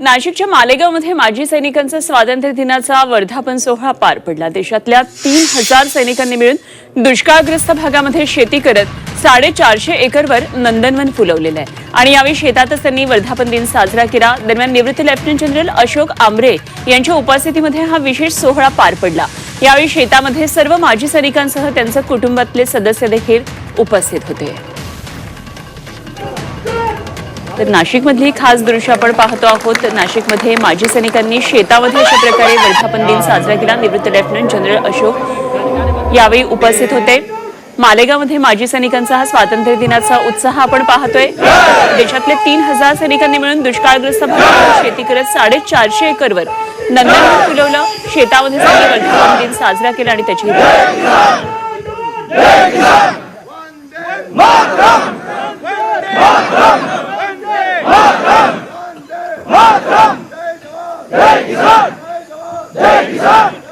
नाशिकच्या मालेगावमध्ये माजी सैनिकांचा स्वातंत्र्य दिनाचा वर्धापन सोहळा पार पडला. देशातल्या तीन हजार सैनिकांनी मिळून दुष्काळग्रस्त भागामध्ये शेती करत साडेचारशे एकरवर नंदनवन फुलवलेलं आहे. आणि यावेळी शेतातच त्यांनी वर्धापन दिन साजरा केला. दरम्यान निवृत्त लेफ्टनंट जनरल अशोक आमरे यांच्या उपस्थितीमध्ये हा विशेष सोहळा पार पडला. यावेळी शेतामध्ये सर्व माजी सैनिकांसह त्यांचं कुटुंबातले सदस्य देखील उपस्थित होते. तर नाशिकमधली खास दृश्य आपण पाहतो आहोत. नाशिकमध्ये माजी सैनिकांनी शेतामध्ये अशा प्रकारे वर्धापन दिन साजरा केला. निवृत्त लेफ्टनंट जनरल अशोक यावेळी उपस्थित होते. मालेगावमध्ये माजी सैनिकांचा हा स्वातंत्र्य दिनाचा उत्साह आपण पाहतोय. देशातले तीन हजार सैनिकांनी मिळून दुष्काळग्रस्त भागात शेती करत साडेचारशे एकरवर नंदनवन फुलवलं शेतामध्ये वर्धापन दिन साजरा केला आणि त्याची 내 기상! 내 기상!